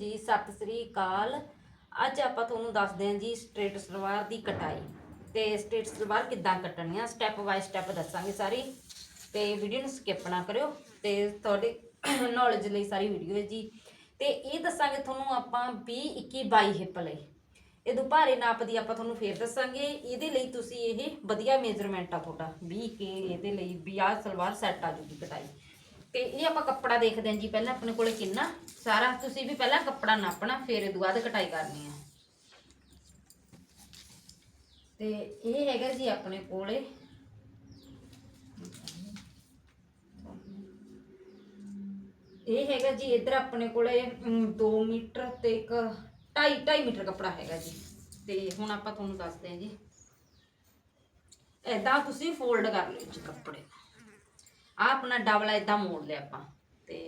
ਜੀ ਸਤਿ ਸ੍ਰੀ ਅਕਾਲ। ਅੱਜ ਆਪਾਂ ਤੁਹਾਨੂੰ ਦੱਸਦੇ ਹਾਂ ਜੀ ਸਟ੍ਰੇਟ ਸਲਵਾਰ ਦੀ ਕਟਾਈ। ਤੇ ਸਟ੍ਰੇਟ ਸਲਵਾਰ ਕਿੱਦਾਂ ਕੱਟਣੀ ਆ ਸਟੈਪ ਬਾਈ ਸਟੈਪ ਦੱਸਾਂਗੇ ਸਾਰੀ। ਤੇ ਵੀਡੀਓ ਨੂੰ ਸਕਿਪ ਨਾ ਕਰਿਓ ਤੇ ਤੁਹਾਡੇ ਨੌਲੇਜ ਲਈ ਸਾਰੀ ਵੀਡੀਓ ਹੈ ਜੀ। ਤੇ ਇਹ ਦੱਸਾਂਗੇ ਤੁਹਾਨੂੰ ਆਪਾਂ 20 21 22 ਹਿੱਪ ਲਈ। ਇਹ ਦੁਪਾਰੇ ਨਾਪ ਦੀ ਆਪਾਂ ਤੁਹਾਨੂੰ ਫੇਰ ਦੱਸਾਂਗੇ। ਇਹਦੇ ਲਈ ਤੁਸੀਂ ਇਹ ਵਧੀਆ ਮੇਜ਼ਰਮੈਂਟ ਆ ਤੁਹਾਡਾ। 20 ਕੇ ਇਹਦੇ ਲਈ ਵੀ ਆਹ ਸਲਵਾਰ ਸੈੱਟ ਆ ਜੂਗੀ ਕਟਾਈ। ਤੇ ਇਹ ਆਪਾਂ ਕੱਪੜਾ ਦੇਖਦੇ ਹਾਂ ਜੀ, ਪਹਿਲਾਂ ਆਪਣੇ ਕੋਲੇ ਕਿੰਨਾ? ਸਾਰਾ ਤੁਸੀਂ ਵੀ ਪਹਿਲਾਂ ਕੱਪੜਾ ਨਾਪਣਾ, ਫਿਰ ਇਹ ਤੋਂ ਬਾਅਦ ਕਟਾਈ ਕਰਨੀ ਹੈ ਤੇ ਇਹ ਹੈਗਾ ਜੀ ਆਪਣੇ ਕੋਲੇ। ਇਹ ਹੈਗਾ ਜੀ ਇਧਰ ਆਪਣੇ ਕੋਲੇ 2 ਮੀਟਰ ਤੇ ਇੱਕ 2.5 2.5 ਮੀਟਰ ਕੱਪੜਾ ਹੈਗਾ ਜੀ। ਤੇ ਹੁਣ ਆਪਾਂ ਤੁਹਾਨੂੰ ਦੱਸਦੇ ਹਾਂ ਜੀ। ਐਦਾਂ ਤੁਸੀਂ ਫੋਲਡ ਕਰ ਲਿਓ ਜੀ ਕੱਪੜੇ। ਆ ਆਪਣਾ ਡਬਲ ਐਦਾਂ ਮੋੜ ਲਿਆ ਆਪਾਂ। ਤੇ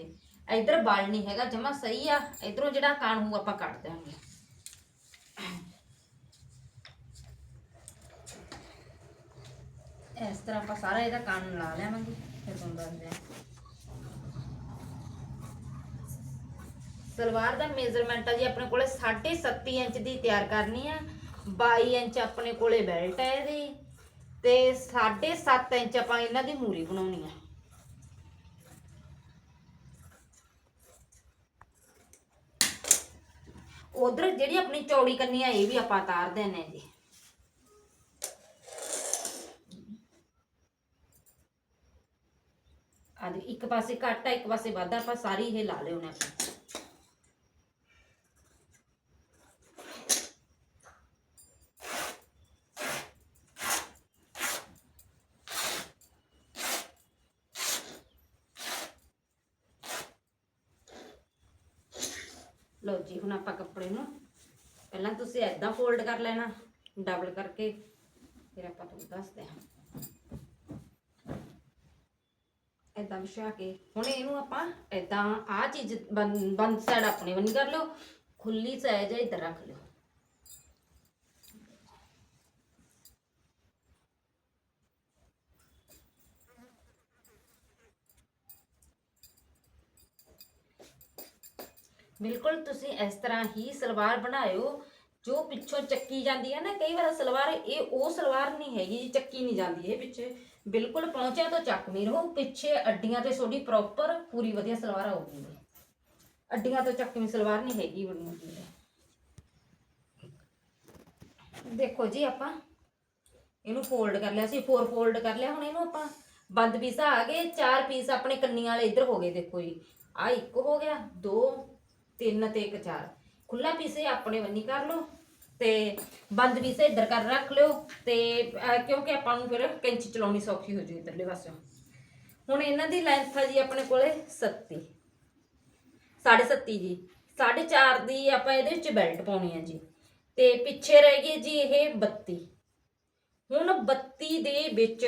ਇਧਰ ਬਲ ਨਹੀਂ ਹੈਗਾ, ਜਮਾ ਸਹੀ ਆ। ਇਧਰੋਂ ਜਿਹੜਾ ਕਾਣ ਹੋਊ ਆਪਾਂ ਕੱਢ ਦਿਆਂਗੇ। ਇਸ ਤਰ੍ਹਾਂ ਆਪਾਂ ਸਾਰਾ ਇਹਦਾ ਕਾਣ ਲਾ ਲਿਆਵਾਂਗੇ, ਫਿਰ ਤੁਹਾਨੂੰ ਦੱਸਦੇ ਹਾਂ। ਸਲਵਾਰ ਦਾ ਮੇਜ਼ਰਮੈਂਟ ਆ ਜੀ, ਆਪਣੇ ਕੋਲੇ 7.5 ਇੰਚ ਦੀ ਤਿਆਰ ਕਰਨੀ ਆ। 22 ਇੰਚ ਆਪਣੇ ਕੋਲੇ ਬੈਲਟ ਹੈ ਇਹਦੀ। ਤੇ 7.5 ਇੰਚ ਆਪਾਂ ਇਹਨਾਂ ਦੀ ਮੂਰੀ ਬਣਾਉਣੀ ਆ। ਉਧਰ ਜਿਹੜੀ ਆਪਣੀ ਚੌੜੀ ਕਰਨੀ ਆ, ਇਹ ਵੀ ਆਪਾਂ ਤਾਰ ਦੇਣੇ ਜੀ। ਆਦੀ ਇੱਕ ਪਾਸੇ ਘੱਟ ਆ, ਇੱਕ ਪਾਸੇ ਵੱਧ ਆ, ਆਪਾਂ ਸਾਰੀ ਇਹ ਲਾ ਲਿਓ ਨੇ ਆਪਾਂ ਲਓ ਜੀ, ਹੁਣ ਆਪਾਂ ਕੱਪੜੇ ਨੂੰ ਪਹਿਲਾਂ ਤੁਸੀਂ ਐਦਾਂ ਫੋਲਡ ਕਰ ਲੈਣਾ ਡਬਲ ਕਰਕੇ, ਫਿਰ ਆਪਾਂ ਤੁਹਾਨੂੰ ਦੱਸਦੇ ਹਾਂ। ਐਦਾਂ ਵਿਛਾ ਕੇ, ਹੁਣ ਇਹਨੂੰ ਆਪਾਂ ਐਦਾਂ ਆ ਚੀਜ਼ ਬੰਦ ਬੰਦ ਸਾਈਡ ਆਪਣੀ ਬੰਨੀ ਕਰ ਲਓ, ਖੁੱਲੀ ਸਾਈਜ਼ ਇੱਧਰ ਰੱਖ ਲਿਓ। ਬਿਲਕੁਲ ਤੁਸੀਂ ਇਸ ਤਰ੍ਹਾਂ ਹੀ ਸਲਵਾਰ ਬਣਾਇਓ ਜੋ ਪਿੱਛੋਂ ਚੱਕੀ ਜਾਂਦੀ ਹੈ ਨਾ ਕਈ ਵਾਰ ਸਲਵਾਰ ਇਹ ਉਹ ਸਲਵਾਰ ਨਹੀਂ ਹੈਗੀ ਜੀ ਚੱਕੀ ਨਹੀਂ ਜਾਂਦੀ ਇਹ ਪਿੱਛੇ ਬਿਲਕੁਲ ਪਹੁੰਚਿਆ ਤੋਂ ਚੱਕਵੀਂ ਰਹੋ ਪਿੱਛੇ ਅੱਡੀਆਂ ਤੇ ਤੁਹਾਡੀ ਪ੍ਰੋਪਰ ਪੂਰੀ ਵਧੀਆ ਸਲਵਾਰ ਆਊਗੀ ਅੱਡੀਆਂ ਤੋਂ ਚੱਕਵੀਂ ਸਲਵਾਰ ਨਹੀਂ ਹੈਗੀ ਬਣੀ ਹੁੰਦੀ ਹੈ ਦੇਖੋ ਜੀ ਆਪਾਂ ਇਹਨੂੰ ਫੋਲਡ ਕਰ ਲਿਆ ਸੀ ਫੋਰ ਫੋਲਡ ਕਰ ਲਿਆ ਹੁਣ ਇਹਨੂੰ ਆਪਾਂ ਬੰਦ ਪੀਸ ਆ ਗਏ ਚਾਰ ਪੀਸ ਆਪਣੇ ਕੰਨੀਆਂ ਵਾਲੇ ਇੱਧਰ ਹੋ ਗਏ ਦੇਖੋ ਜੀ ਆ ਇੱਕ ਹੋ ਗਿਆ ਦੋ ਤਿੰਨ ਤੇ ਇੱਕ ਚਾਰ। ਖੁੱਲਾ ਪੀਸੇ ਆਪਣੇ ਬੰਨੀ ਕਰ ਲਓ ਤੇ ਬੰਦ ਪੀਸੇ ਇੱਧਰ ਕਰ ਰੱਖ ਲਿਓ ਤੇ ਅਹ, ਕਿਉਂਕਿ ਆਪਾਂ ਨੂੰ ਫਿਰ ਕੈਂਚੀ ਚਲਾਉਣੀ ਸੌਖੀ ਹੋ ਜੂ ਇੱਧਰਲੇ ਪਾਸਿਓਂ। ਹੁਣ ਇਹਨਾਂ ਦੀ ਲੈਂਥ ਆ ਜੀ ਆਪਣੇ ਕੋਲੇ 37 7.5 ਜੀ। 4.5 ਦੀ ਆਪਾਂ ਇਹਦੇ ਵਿੱਚ ਬੈਲਟ ਪਾਉਣੀ ਆ ਜੀ। ਤੇ ਪਿੱਛੇ ਰਹਿ ਗਈ ਜੀ ਇਹ 32 ਹੁਣ 32 ਦੇ ਵਿੱਚ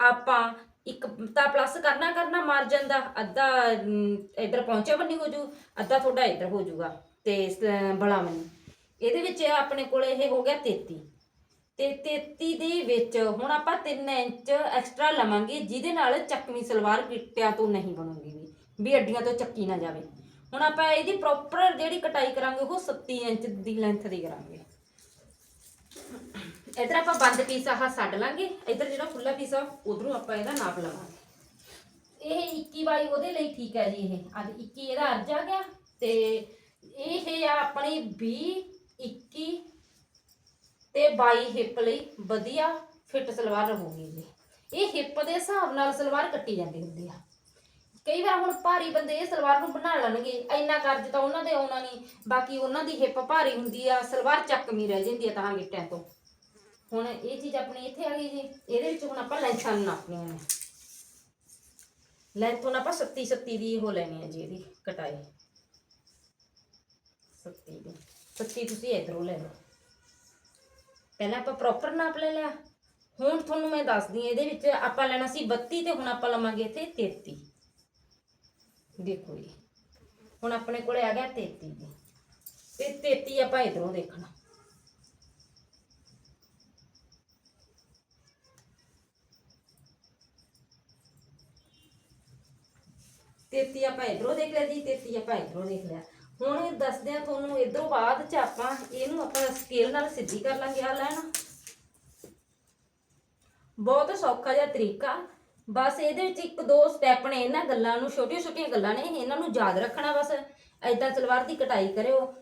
ਆਪਾਂ ਇੱਕ ਤਾਂ ਪਲੱਸ ਕਰਨਾ ਕਰਨਾ ਮਾਰਜਨ ਦਾ ਅੱਧਾ ਅਮ, ਇੱਧਰ ਪਹੁੰਚਿਆ ਬੰਨੀ ਹੋ ਜੂ ਅੱਧਾ ਤੁਹਾਡਾ ਇੱਧਰ ਹੋ ਜੂਗਾ ਤੇ ਬੜਾ ਬੰਨੀ ਇਹਦੇ ਵਿੱਚ ਆਪਣੇ ਕੋਲ ਇਹ ਹੋ ਗਿਆ 33 ਤੇ 33 ਦੇ ਵਿੱਚ ਹੁਣ ਆਪਾਂ 3 ਇੰਚ ਐਕਸਟਰਾ ਲਵਾਂਗੇ ਜਿਹਦੇ ਨਾਲ ਚੱਕਵੀਂ ਸਲਵਾਰ ਗਿੱਟਿਆਂ ਤੋਂ ਨਹੀਂ ਬਣੂਗੀ ਵੀ ਵੀ ਅੱਡੀਆਂ ਤੋਂ ਚੱਕੀ ਨਾ ਜਾਵੇ। ਹੁਣ ਆਪਾਂ ਇਹਦੀ ਪ੍ਰੋਪਰ ਜਿਹੜੀ ਕਟਾਈ ਕਰਾਂਗੇ ਉਹ 37 ਇੰਚ ਦੀ ਲੈਂਥ ਦੀ ਕਰਾਂਗੇ। ਇਧਰ ਆਪਾਂ ਬੰਦ ਪੀਸ ਆਹ ਛੱਡ ਲਾਂਗੇ। ਇਧਰ ਜਿਹੜਾ ਖੁੱਲਾ ਪੀਸ ਆ ਉਧਰੋਂ ਆਪਾਂ ਇਹਦਾ ਨਾਪ ਲਵਾਂਗੇ ਇਹ 21 ਬਾਈ ਉਹਦੇ ਲਈ ਠੀਕ ਹੈ ਜੀ ਇਹ। ਅੱਜ 21 ਇਹਦਾ ਅਰਜ ਆ ਗਿਆ। ਤੇ ਇਹ ਆ ਆਪਣੀ 20 21 ਤੇ 22 ਹਿੱਪ ਲਈ ਵਧੀਆ ਫਿੱਟ ਸਲਵਾਰ ਰਹੂਗੀ ਜੀ। ਇਹ ਹਿੱਪ ਦੇ ਹਿਸਾਬ ਨਾਲ ਸਲਵਾਰ ਕੱਟੀ ਜਾਂਦੀ ਹੁੰਦੀ ਆ। ਕਈ ਵਾਰ ਹੁਣ ਭਾਰੀ ਬੰਦੇ ਇਹ ਸਲਵਾਰ ਨੂੰ ਬਣਾ ਲੈਣਗੇ। ਇੰਨਾ ਕਰਜ ਤਾਂ ਉਹਨਾਂ ਦੇ ਆਉਣਾ ਨਹੀਂ। ਬਾਕੀ ਉਹਨਾਂ ਦੀ ਹਿੱਪ ਭਾਰੀ ਹੁੰਦੀ ਆ, ਸਲਵਾਰ ਚੱਕਮੀ ਰਹਿ ਜਾਂਦੀ ਆ ਤਾਂ ਗਿੱਟਿਆਂ ਤੋਂ। ਹੁਣ ਇਹ ਚੀਜ਼ ਆਪਣੀ ਇੱਥੇ ਆ ਗਈ ਜੀ, ਇਹਦੇ ਵਿੱਚ ਹੁਣ ਆਪਾਂ ਲੈਂਥਾਂ ਨਾਪਣੀਆਂ ਨੇ। ਲੈਂਥ ਹੁਣ ਆਪਾਂ 37 37 ਦੀ ਹੋ ਲੈਣੀ ਹੈ ਜੀ ਇਹਦੀ ਕਟਾਈ। 37 ਦੀ। 37 ਤੁਸੀਂ ਇਧਰੋਂ ਲੈ ਲਓ। ਪਹਿਲਾਂ ਆਪਾਂ ਪ੍ਰੋਪਰ ਨਾਪ ਲੈ ਲਿਆ। ਹੁਣ ਤੁਹਾਨੂੰ ਮੈਂ ਦੱਸਦੀ ਹਾਂ, ਇਹਦੇ ਵਿੱਚ ਆਪਾਂ ਲੈਣਾ ਸੀ 32 ਤੇ ਹੁਣ ਆਪਾਂ ਲਵਾਂਗੇ ਇੱਥੇ 33 ਦੇਖੋ ਜੀ। ਹੁਣ ਆਪਣੇ ਕੋਲੇ ਆ ਗਿਆ 33 ਜੀ ਤੇ 33 ਆਪਾਂ ਇਧਰੋਂ ਦੇਖਣਾ। ਤੇਤੀ ਆਪਾਂ ਇਧਰੋਂ ਦੇਖ ਲਿਆ ਜੀ, ਤੇਤੀ ਆਪਾਂ ਇਧਰੋਂ ਦੇਖ ਲਿਆ। ਹੁਣ ਦੱਸਦੇ ਆ ਤੁਹਾਨੂੰ ਇਧਰੋਂ ਬਾਅਦ ਚ ਆਪਾਂ ਇਹਨੂੰ ਆਪਾਂ ਸਕੇਲ ਨਾਲ ਸਿੱਧੀ ਕਰ ਲਾਂਗੇ ਆ ਲੈਣਾ। ਬਹੁਤ ਸੌਖਾ ਜਿਹਾ ਤਰੀਕਾ। ਬਸ ਇਹਦੇ ਵਿੱਚ ਇੱਕ ਦੋ ਸਟੈਪ ਨੇ, ਇਹਨਾਂ ਗੱਲਾਂ ਨੂੰ, ਛੋਟੀਆਂ ਛੋਟੀਆਂ ਗੱਲਾਂ ਨੇ, ਇਹਨਾਂ ਨੂੰ ਯਾਦ ਰੱਖਣਾ ਬਸ। ਐਦਾਂ ਸਲਵਾਰ ਦੀ ਕਟਾਈ ਕਰਿਓ।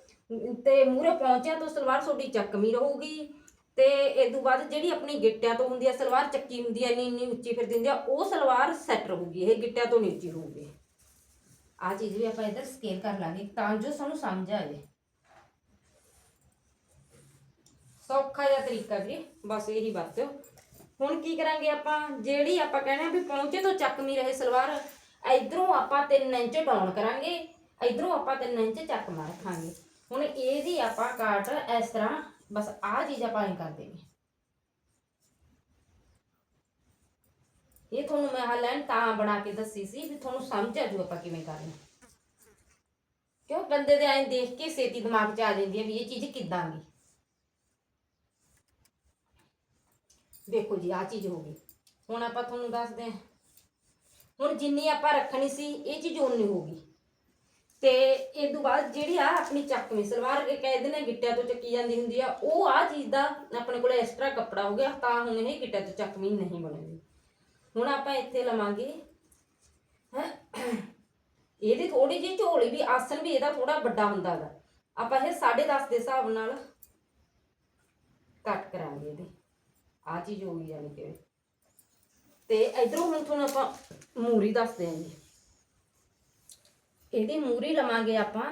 ਤੇ ਮੂਰੇ ਪਹੁੰਚਿਆ ਤੋਂ ਸਲਵਾਰ ਤੁਹਾਡੀ ਚੱਕਮੀ ਰਹੂਗੀ। ਤੇ ਇਸ ਤੋਂ ਬਾਅਦ ਜਿਹੜੀ ਆਪਣੀ ਗਿੱਟਿਆਂ ਤੋਂ ਹੁੰਦੀ ਆ, ਸਲਵਾਰ ਚੱਕੀ ਹੁੰਦੀ ਹੈ ਇੰਨੀ ਇੰਨੀ ਉੱਚੀ ਫਿਰਦੀ ਹੁੰਦੀ ਆ, ਉਹ ਸਲਵਾਰ ਸੈੱਟ ਰਹੂਗੀ, ਇਹ ਗਿੱਟਿਆਂ ਤੋਂ ਨਹੀਂ ਉੱਚੀ ਹੋਊਗੀ। ਆ ਚੀਜ਼ ਵੀ ਆਪਾਂ ਇਧਰ ਸਕੇਲ ਕਰ ਲਾਂਗੇ ਤਾਂ ਜੋ ਸਾਨੂੰ ਸਮਝ ਆਵੇ ਸੌਖਾ ਜਿਹਾ ਤਰੀਕਾ ਜੀ ਬਸ ਇਹੀ ਵਰਤਿਓ ਹੁਣ ਕੀ ਕਰਾਂਗੇ ਆਪਾਂ? ਜਿਹੜੀ ਆਪਾਂ ਕਹਿੰਦੇ ਆ ਵੀ ਪਹੁੰਚੇ ਤੋਂ ਚੱਕਵੀਂ ਰਹੇ ਸਲਵਾਰ, ਇਧਰੋਂ ਆਪਾਂ 3 ਇੰਚ ਡਾਊਨ ਕਰਾਂਗੇ, ਇਧਰੋਂ ਆਪਾਂ 3 ਇੰਚ ਚੱਕ ਮਾਰ ਰੱਖਾਂਗੇ ਹੁਣ ਇਹਦੀ ਆਪਾਂ ਕਾਟ ਇਸ ਤਰ੍ਹਾਂ, ਬਸ ਆਹ ਚੀਜ਼ ਆਪਾਂ ਐਂ ਕਰ ਦੇਣੀ। ਇਹ ਤੁਹਾਨੂੰ ਮੈਂ ਹਾਲੈਂਡ ਤਾਂ ਬਣਾ ਕੇ ਦੱਸੀ ਸੀ ਵੀ ਤੁਹਾਨੂੰ ਸਮਝ ਆ ਜੂ ਆਪਾਂ ਕਿਵੇਂ ਕਰਨਾ ਕਿਉਂ ਬੰਦੇ ਦੇ ਐਂ ਦੇਖ ਕੇ ਸੇਤੀ ਦਿਮਾਗ 'ਚ ਆ ਜਾਂਦੀ ਹੈ ਵੀ ਇਹ ਚੀਜ਼ ਕਿੱਦਾਂ ਦੀ ਦੇਖੋ ਜੀ ਆ ਚੀਜ਼ ਹੋ ਗਈ ਹੁਣ ਆਪਾਂ ਤੁਹਾਨੂੰ ਦੱਸਦੇ ਹਾਂ ਹੁਣ ਜਿੰਨੀ ਆਪਾਂ ਰੱਖਣੀ ਸੀ ਇਹ ਚੀਜ਼ ਉਨੀ ਹੋਗੀ ਤੇ ਇਹ ਤੋਂ ਬਾਅਦ ਜਿਹੜੀ ਆ ਆਪਣੀ ਚੱਕਵੀਂ ਸਲਵਾਰ ਇਹ ਕਹਿੰਦੇ ਨੇ ਗਿੱਟਿਆਂ ਤੋਂ ਚੱਕੀ ਜਾਂਦੀ ਹੁੰਦੀ ਆ ਉਹ ਆ ਚੀਜ਼ ਦਾ ਆਪਣੇ ਕੋਲ ਐਕਸਟਰਾ ਕੱਪੜਾ ਹੋ ਗਿਆ ਤਾਂ ਹੁਣ ਇਹ ਗਿੱਟਿਆਂ ਤੋਂ ਚੱਕਵੀਂ ਨਹੀਂ ਬਣੇਗੀ ਹੁਣ ਆਪਾਂ ਇੱਥੇ ਲਵਾਂਗੇ ਇਹਦੀ ਥੋੜੀ ਜਿਹੀ ਝੋਲੀ ਵੀ ਆਸਨ ਵੀ ਇਹਦਾ ਥੋੜਾ ਵੱਡਾ ਹੁੰਦਾ ਗਾ। ਆਪਾਂ ਇਹ 10.5 ਦੇ ਹਿਸਾਬ ਨਾਲ ਕੱਟ ਕਰਾਂਗੇ ਇਹਦੀ। ਆ ਚੀਜ਼ ਹੋ ਗਈ ਯਾਨੀ ਕਿ। ਤੇ ਇਧਰੋਂ ਹੁਣ ਤੁਹਾਨੂੰ ਆਪਾਂ ਮੂਰੀ ਦੱਸਦੇ ਹਾਂ ਜੀ ਇਹਦੀ ਮੂਰੀ ਲਵਾਂਗੇ ਆਪਾਂ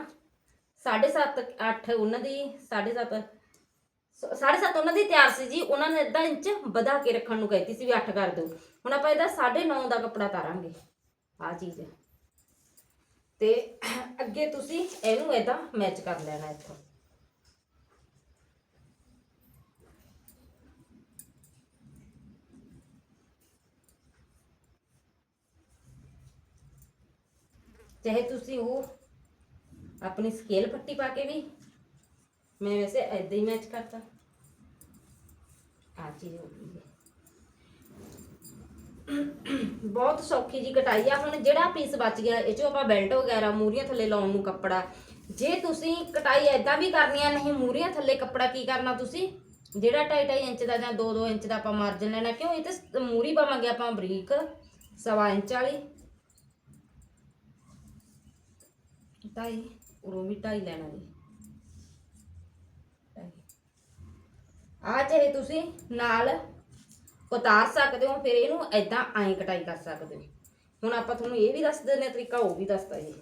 7.5 8 ਉਹਨਾਂ ਦੀ 7.5 7.5 ਉਹਨਾਂ ਦੀ ਤਿਆਰ ਸੀ ਜੀ, ਉਹਨਾਂ ਨੇ ਅੱਧਾ ਇੰਚ ਵਧਾ ਕੇ ਰੱਖਣ ਨੂੰ ਕਹਿਤੀ ਸੀ ਵੀ 8 ਕਰ ਦਿਓ। ਹੁਣ ਆਪਾਂ ਇਹਦਾ 9.5 ਦਾ ਕੱਪੜਾ ਤਾਰਾਂਗੇ। ਆ ਚੀਜ਼ ਹੈ। ਤੇ ਅੱਗੇ ਤੁਸੀਂ ਇਹਨੂੰ ਇਦਾਂ ਮੈਚ ਕਰ ਲੈਣਾ ਇੱਥੋਂ। ਚਾਹੇ ਤੁਸੀਂ ਉਹ ਆਪਣੀ ਸਕੇਲ ਪੱਟੀ ਪਾ ਕੇ ਵੀ, ਮੈਂ ਵੈਸੇ ਐਦਾਂ ਹੀ ਮੈਚ ਕਰਤਾ। ਚੀਜ਼ ਹੋ ਗਈ ਹੈ। ਬਹੁਤ ਸੌਖੀ ਜੀ ਕਟਾਈ ਆ। ਹੁਣ ਜਿਹੜਾ ਪੀਸ ਬਚ ਗਿਆ, ਇਹ ਚੋਂ ਆਪਾਂ ਬੈਲਟ ਵਗੈਰਾ ਮੂਰੀਆਂ ਥੱਲੇ ਲਾਉਣ ਨੂੰ ਕੱਪੜਾ। ਜੇ ਤੁਸੀਂ ਕਟਾਈ ਐਦਾਂ ਵੀ ਕਰਨੀ ਆ, ਨਹੀਂ ਮੂਰੀਆਂ ਥੱਲੇ ਕੱਪੜਾ ਕੀ ਕਰਨਾ ਤੁਸੀਂ? ਜਿਹੜਾ 2.5 ਇੰਚ ਦਾ ਜਾਂ 2-2 ਇੰਚ ਦਾ ਆਪਾਂ ਮਾਰਜਨ ਲੈਣਾ, ਕਿਉਂ? ਇਹ ਤੇ ਮੂਰੀ ਪਾਵਾਂਗੇ ਆਪਾਂ ਬਰੀਕ, ਸਵਾ ਇੰਚ ਵਾਲੀ। ਢਾਈ, ਉਰੋਂ ਵੀ ਢਾਈ ਲੈਣਾ ਜੀ। ਆ ਚਾਹੇ ਤੁਸੀਂ ਨਾਲ ਉਤਾਰ ਸਕਦੇ ਹੋ, ਫਿਰ ਇਹਨੂੰ ਐਦਾਂ ਐਂ ਕਟਾਈ ਕਰ ਸਕਦੇ ਹੋ। ਹੁਣ ਆਪਾਂ ਤੁਹਾਨੂੰ ਇਹ ਵੀ ਦੱਸ ਦਿੰਦੇ ਹਾਂ, ਤਰੀਕਾ ਉਹ ਵੀ ਦੱਸਦਾ ਜੀ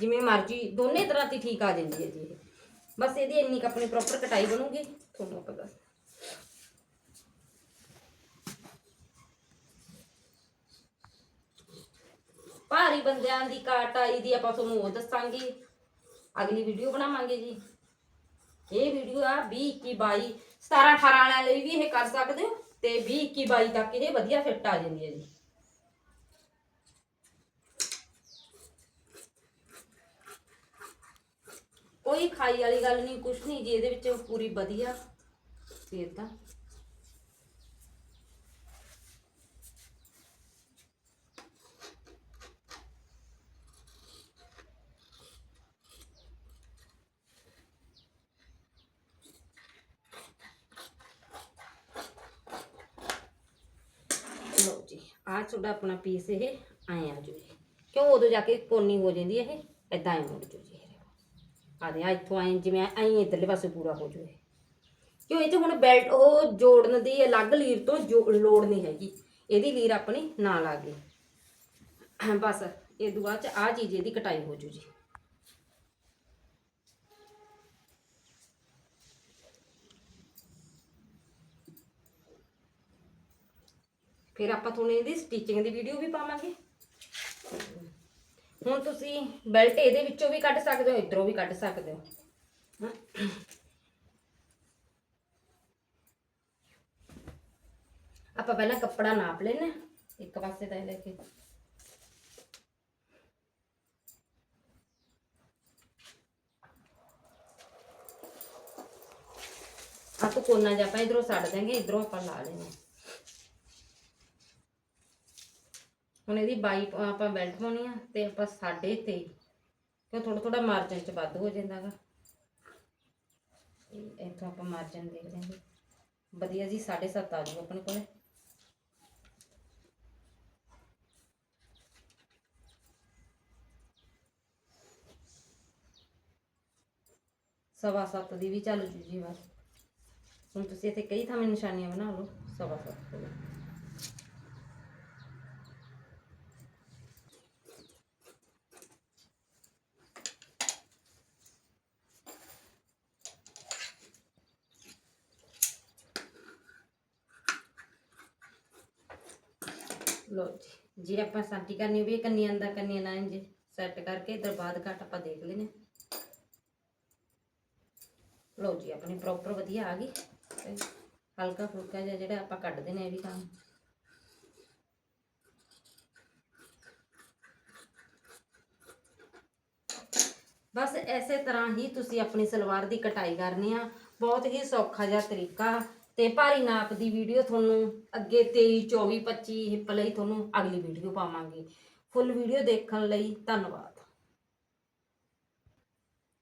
ਜਿਵੇਂ ਮਰਜ਼ੀ ਦੋਨੇ ਤਰ੍ਹਾਂ ਦੀ ਠੀਕ ਆ ਜਾਂਦੀ ਹੈ ਜੀ ਇਹ। ਬਸ ਇਹਦੀ ਇੰਨੀ ਕੁ ਆਪਣੀ ਪ੍ਰੋਪਰ ਕਟਾਈ ਬਣੂਗੀ, ਤੁਹਾਨੂੰ ਆਪਾਂ ਦੱਸ ਭਾਰੀ ਬੰਦਿਆਂ ਦੀ ਕਟਾਈ ਦੀ ਆਪਾਂ ਤੁਹਾਨੂੰ ਉਹ ਦੱਸਾਂਗੇ। ਅਗਲੀ ਵੀਡੀਓ ਬਣਾਵਾਂਗੇ ਜੀ। ਇਹ ਵੀਡੀਓ ਆ 20 21 22 17 18 ਵਾਲਿਆਂ ਲਈ ਵੀ ਇਹ ਕਰ ਸਕਦੇ ਹੋ ਤੇ 20 21 22 ਤੱਕ ਇਹ ਵਧੀਆ ਫਿੱਟ ਆ ਜਾਂਦੀ ਹੈ ਜੀ। ਕੋਈ ਖਾਈ ਵਾਲੀ ਗੱਲ ਨਹੀਂ, ਕੁਛ ਨਹੀਂ ਜੀ, ਇਹਦੇ ਵਿੱਚ ਪੂਰੀ ਵਧੀਆ। ਤੇ ਆਹ ਤੁਹਾਡਾ ਆਪਣਾ ਪੀਸ ਇਹ ਆਏ ਆ ਜੋ ਕਿਉਂ ਉਦੋਂ ਜਾ ਕੇ ਕੋਨੀ ਹੋ ਜਾਂਦੀ ਇਹ? ਐਦਾਂ ਐ ਮੁੜ ਜੂ ਜੀ ਇਹ। ਆ ਦੇ ਆ ਇੱਥੋਂ ਆਏ ਜਿਵੇਂ ਐਂ ਇੱਧਰਲੇ ਪਾਸੇ ਪੂਰਾ ਹੋ ਜਾਵੇ ਕਿਉਂ ਇਹ 'ਚ ਹੁਣ ਬੈਲਟ ਉਹ ਜੋੜਨ ਦੀ ਅਲੱਗ ਲੀਰ ਤੋਂ ਜੋ- ਲੋੜ ਨਹੀਂ ਹੈਗੀ। ਇਹਦੀ ਲੀਰ ਆਪਣੀ ਨਾਲ ਆ ਗਈ। ਬਸ, ਇਹ ਤੋਂ ਬਾਅਦ ਚ ਆ ਚੀਜ਼ ਇਹਦੀ ਕਟਾਈ ਹੋ ਜੂ ਜੀ। ਫਿਰ ਆਪਾਂ ਤੁਹਾਨੂੰ ਇਹਦੀ ਸਟਿਚਿੰਗ ਦੀ ਵੀਡੀਓ ਵੀ ਪਾਵਾਂਗੇ। ਹੁਣ ਤੁਸੀਂ ਬੈਲਟ ਇਹਦੇ ਵਿੱਚੋਂ ਵੀ ਕੱਢ ਸਕਦੇ ਹੋ, ਇਧਰੋਂ ਵੀ ਕੱਢ ਸਕਦੇ ਹੋ। ਆਪਾਂ ਪਹਿਲਾਂ ਕੱਪੜਾ ਨਾਪ ਲੈਣਾ, ਇੱਕ ਪਾਸੇ ਦਾ ਇਹ ਲੈ ਕੇ। ਆਪਾਂ ਕੋਨਾ ਜਿਹਾ ਆਪਾਂ ਇਧਰੋਂ ਛੱਡ ਦਾਂਗੇ ਇਧਰੋਂ ਆਪਾਂ ਲਾ ਲੈਣਾ। ਹੁਣ ਇਹਦੀ ਬਾਈ ਆਪਾਂ ਬੈਲਟ ਪਾਉਣੀ ਆ ਤੇ ਆਪਾਂ ਸਾਢੇ ਤੇ ਥੋੜਾ ਥੋੜਾ ਮਾਰਜਨ ਚ ਵੱਧ ਹੋ ਜਾਂਦਾਗਾ। ਇੱਥੋਂ ਆਪਾਂ ਮਾਰਜਨ ਦੇਖ ਲੈਂਗੇ ਵਧੀਆ ਜੀ 7.5 ਆ ਜੂ ਆਪਣੇ ਕੋਲੇ। ਸਵਾ ਸੱਤ ਦੀ ਵੀ ਚੱਲ ਜੂ ਜੀ ਬਸ। ਹੁਣ ਤੁਸੀਂ ਇੱਥੇ ਕਈ ਥਾਵੇਂ ਨਿਸ਼ਾਨੀਆਂ ਬਣਾ ਲਓ, ਸਵਾ ਸੱਤ ਤੋਂ ਲੋ ਜੀ ਜੇ ਆਪਾਂ ਸਾਡੀ ਕਰਨੀ ਹੋਵੇ ਕੰਨੀਆਂ ਦਾ ਕੰਨੀਆਂ ਲਾਈਨ ਜੇ ਸੈੱਟ ਕਰਕੇ ਇਧਰ ਬਾਅਦ ਘੱਟ ਆਪਾਂ ਦੇਖ ਲੈਨੇ ਲੋ ਜੀ ਆਪਣੀ ਪ੍ਰੋਪਰ ਵਧੀਆ ਆ ਗਈ ਤੇ ਹਲਕਾ ਫੁਲਕਾ ਜਿਹਾ ਜਿਹੜਾ ਆਪਾਂ ਕੱਢਦੇ ਨੇ ਇਹ ਵੀ ਕੰਮ ਬਸ ਐਸੇ ਤਰ੍ਹਾਂ ਹੀ ਤੁਸੀਂ ਆਪਣੀ ਸਲਵਾਰ ਦੀ ਕਟਾਈ ਕਰਨੀ ਆ ਬਹੁਤ ਹੀ ਸੌਖਾ ਜਿਹਾ ਤਰੀਕਾ ਤੇ ਭਾਰੀ ਨਾਪ ਦੀ ਵੀਡੀਓ ਤੁਹਾਨੂੰ ਅੱਗੇ 23 24 25 ਹਿੱਪ ਲਈ ਤੁਹਾਨੂੰ ਅਗਲੀ ਵੀਡੀਓ ਪਾਵਾਂਗੇ। ਫੁੱਲ ਵੀਡੀਓ ਦੇਖਣ ਲਈ ਧੰਨਵਾਦ।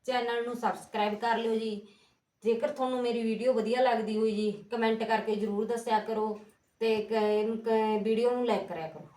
ਚੈਨਲ ਨੂੰ ਸਬਸਕ੍ਰਾਈਬ ਕਰ ਲਿਓ ਜੀ। ਜੇਕਰ ਤੁਹਾਨੂੰ ਮੇਰੀ ਵੀਡੀਓ ਵਧੀਆ ਲੱਗਦੀ ਹੋਈ ਜੀ ਕਮੈਂਟ ਕਰਕੇ ਜਰੂਰ ਦੱਸਿਆ ਕਰੋ ਤੇ ਵੀਡੀਓ ਨੂੰ ਲਾਈਕ ਕਰਿਆ ਕਰੋ।